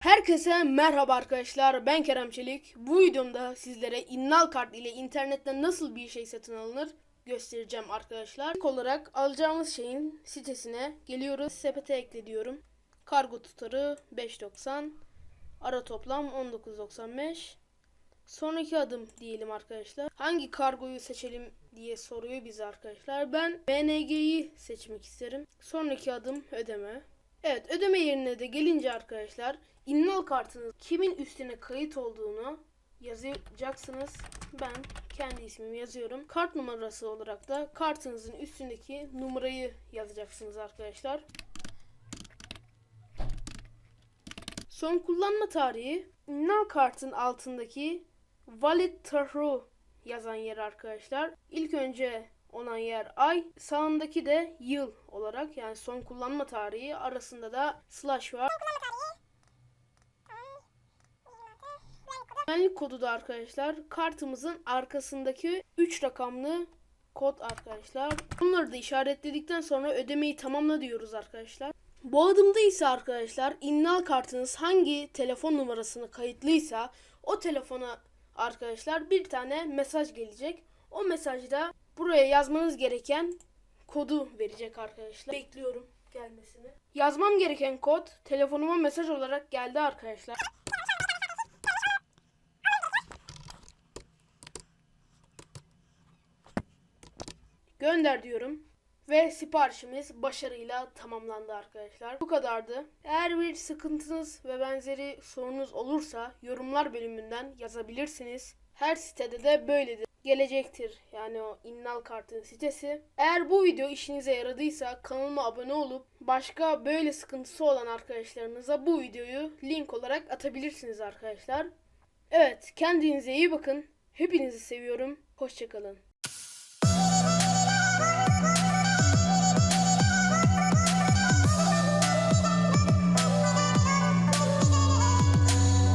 Herkese merhaba arkadaşlar ben Kerem Çelik. Bu videomda sizlere innal kart ile internetten nasıl bir şey satın alınır göstereceğim arkadaşlar. İlk olarak alacağımız şeyin sitesine geliyoruz. Sepete ekle diyorum. Kargo tutarı 5.90. Ara toplam 19.95. Sonraki adım diyelim arkadaşlar. Hangi kargoyu seçelim diye soruyor bize arkadaşlar. Ben BNG'yi seçmek isterim. Sonraki adım ödeme. Evet ödeme yerine de gelince arkadaşlar innal kartınız kimin üstüne kayıt olduğunu yazacaksınız. Ben kendi ismimi yazıyorum. Kart numarası olarak da kartınızın üstündeki numarayı yazacaksınız arkadaşlar. Son kullanma tarihi innal kartın altındaki valid true yazan yer arkadaşlar. İlk önce olan yer ay, sağındaki de yıl olarak yani son kullanma tarihi arasında da slash var. Güvenlik kodu da arkadaşlar kartımızın arkasındaki 3 rakamlı kod arkadaşlar. Bunları da işaretledikten sonra ödemeyi tamamla diyoruz arkadaşlar. Bu adımda ise arkadaşlar innal kartınız hangi telefon numarasına kayıtlıysa o telefona arkadaşlar bir tane mesaj gelecek. O mesajda buraya yazmanız gereken kodu verecek arkadaşlar. Bekliyorum gelmesini. Yazmam gereken kod telefonuma mesaj olarak geldi arkadaşlar. Gönder diyorum. Ve siparişimiz başarıyla tamamlandı arkadaşlar. Bu kadardı. Eğer bir sıkıntınız ve benzeri sorunuz olursa yorumlar bölümünden yazabilirsiniz. Her sitede de böyledir. Gelecektir yani o innal kartın sitesi. Eğer bu video işinize yaradıysa kanalıma abone olup başka böyle sıkıntısı olan arkadaşlarınıza bu videoyu link olarak atabilirsiniz arkadaşlar. Evet kendinize iyi bakın. Hepinizi seviyorum. Hoşçakalın.